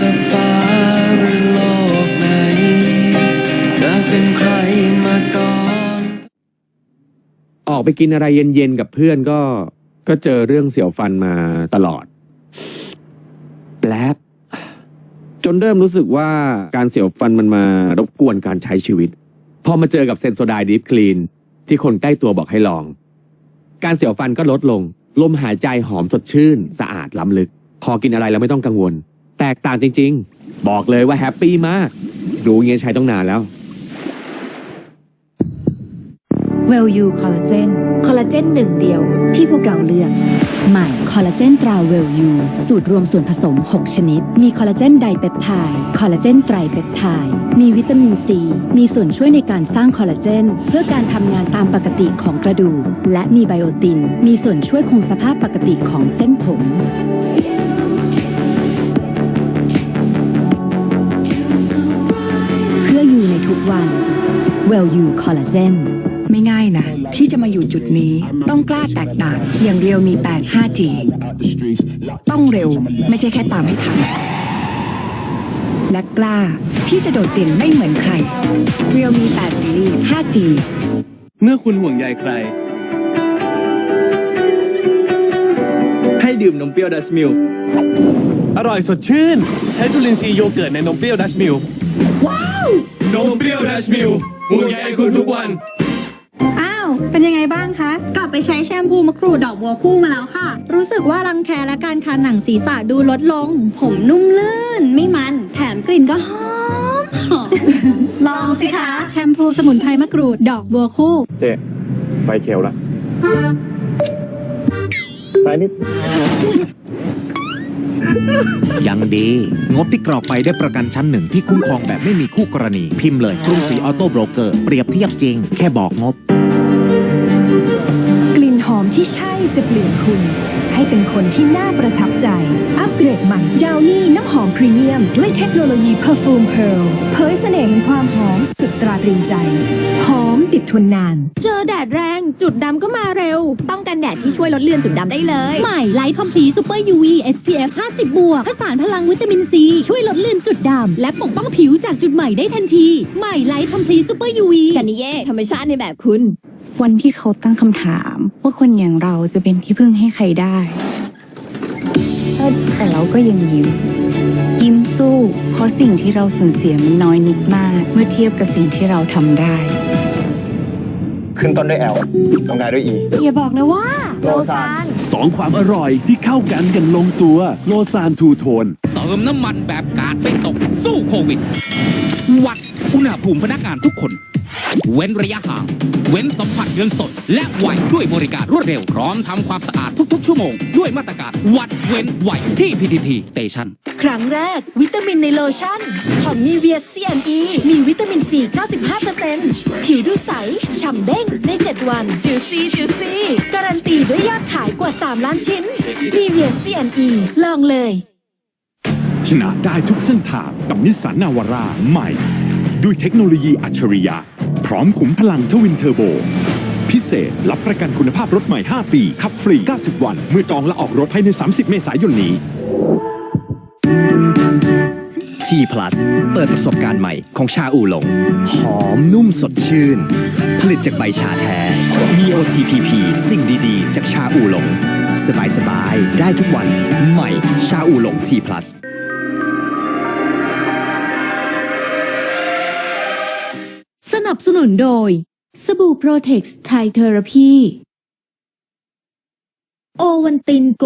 จากฟ้าหรือโลกไหนจะเป็นใครมาก่อน ออกไปกินอะไรเย็นๆกับเพื่อนก็ ก็เจอเรื่องเสียวฟันมาตลอด แปลบจนเริ่มรู้สึกว่าการเสียวฟันมันมารบกวนการใช้ชีวิต พอมาเจอกับเซนโซไดดีฟคลีน ที่คนใกล้ตัวบอกให้ลอง การเสียวฟันก็ลดลง ลมหายใจหอมสดชื่น สะอาดล้ำลึก พอกินอะไรแล้วไม่ต้องกังวล แตกต่างจริง ๆ บอกเลยว่าแฮปปี้มากรู้เงี้ยใช้ต้องนานแล้ว เวลยูคอลลาเจนคอลลาเจนหนึ่งเดียวที่พวกเราเลือก ใหม่คอลลาเจนตราเวลยูสูตรรวมส่วนผสม 6 ชนิด มีคอลลาเจนไดเปปไทด์คอลลาเจนไตรเปปไทด์มีวิตามินซี มีส่วนช่วยในการสร้างคอลลาเจน เพื่อการทำงานตามปกติของกระดูกและมีไบโอติน มีส่วนช่วยคงสภาพปกติของเส้นผม Well You Collagen ไม่ง่ายนะ ที่จะมาอยู่จุดนี้ต้องกล้าแตกต่าง อย่างเรียวมี 8 5G ต้องเร็วไม่ใช่แค่ตามให้ทัน และกล้าที่จะโดดเด่นไม่เหมือนใครเรียวมี8ซีรีส์ 5G เมื่อคุณห่วงใยใคร ให้ดื่มนมเปรี้ยวดัชมิลอร่อยสดชื่น ใช้จุลินทรีย์โยเกิร์ตในนมเปรี้ยวดัชมิลว้าวนมเปรี้ยวดัชมิล ห่วงใยคุณทุกวัน อ้าว เป็นยังไงบ้างคะ กลับไปใช้แชมพูมะกรูดดอกบัวคู่มาแล้วค่ะ รู้สึกว่ารังแคและการคันหนังศีรษะดูลดลง ผมนุ่มลื่น ไม่มัน แถมกลิ่นก็หอมหอม ลองสิคะ แชมพูสมุนไพรมะกรูดดอกบัวคู่ เจ๊ไฟเขียวละสายนิด ยังดี งบที่กรอกไปได้ประกันชั้นหนึ่งที่คุ้มครองแบบไม่มีคู่กรณี พิมพ์เลยกรุงศรีออโต้โบรกเกอร์เปรียบเทียบจริง แค่บอกงบ ที่ใช่จะเปลี่ยนคุณ ให้เป็นคนที่น่าประทับใจ อัปเกรดใหม่ดาวนี่น้ำหอมพรีเมียม ด้วยเทคโนโลยี Perfume Pearl เผยเสน่ห์แห่งความหอมสุดตราตรึงใจ หอมติดทนนาน เจอแดดแรง จุดดำก็มาเร็ว ต้องกันแดดที่ช่วยลดเลือนจุดดำได้เลย ใหม่ไลท์คอมพลีซูเปอร์ UV SPF 50 บวกผสานพลังวิตามินซี ช่วยลดเลือนจุดดำและปกป้องผิวจากจุดใหม่ได้ทันที ใหม่ไลท์คอมพลีซูเปอร์ UV กันนี่เย่ธรรมชาติในแบบคุณ วันที่เขาตั้งคำถาม ว่าคนอย่างเราจะเป็นที่พึ่งให้ใครได้เออแต่เราก็ยังยิ้ม ยิ้มสู้ เพราะสิ่งที่เราสูญเสียมันน้อยนิดมาก เมื่อเทียบกับสิ่งที่เราทำได้ ขึ้นต้นด้วย L ลงท้ายด้วย E อย่าบอกนะว่า โลซานสองความอร่อยที่เข้ากันกันลงตัว โลซานทูโทนเติมน้ำมันแบบกาดไม่ตกสู้โควิด วัดอุณหภูมิพนักงานทุกคน เว้นระยะห่าง เว้นสัมผัสเงินสด และไวด้วยบริการรวดเร็ว พร้อมทำความสะอาดทุกๆ ชั่วโมง ด้วยมาตรการวัดเว้นไวที่ PTT Station ครั้งแรก วิตามินในโลชั่น ของนีเวีย CNE มีวิตามินซี95%ผิวดูใส ฉ่ำเด้งใน 7 วันจิวซี่จิวซี่การันตีด้วยยอดขายกว่า 3 ล้านชิ้นนีเวีย CNE ลองเลยชนะได้ทุกเส้นทางกับนิสสันนาวาร่าใหม่ ด้วยเทคโนโลยีอัจฉริยะ พร้อมขุมพลังทวินเทอร์โบ พิเศษ รับประกันคุณภาพรถใหม่ 5 ปี ขับฟรี 90 วัน เมื่อจองและออกรถภายใน 30 เมษายนนี้ T Plus เปิดประสบการณ์ใหม่ของชาอูหลง หอมนุ่มสดชื่น ผลิตจากใบชาแท้ มี OTPP สิ่งดีๆ จากชาอูหลง สบายๆ ได้ทุกวัน ใหม่ชาอูหลง T Plus สนับสนุนโดย สบู่โปรเทคส์ไทเทอราพีโอวันตินโก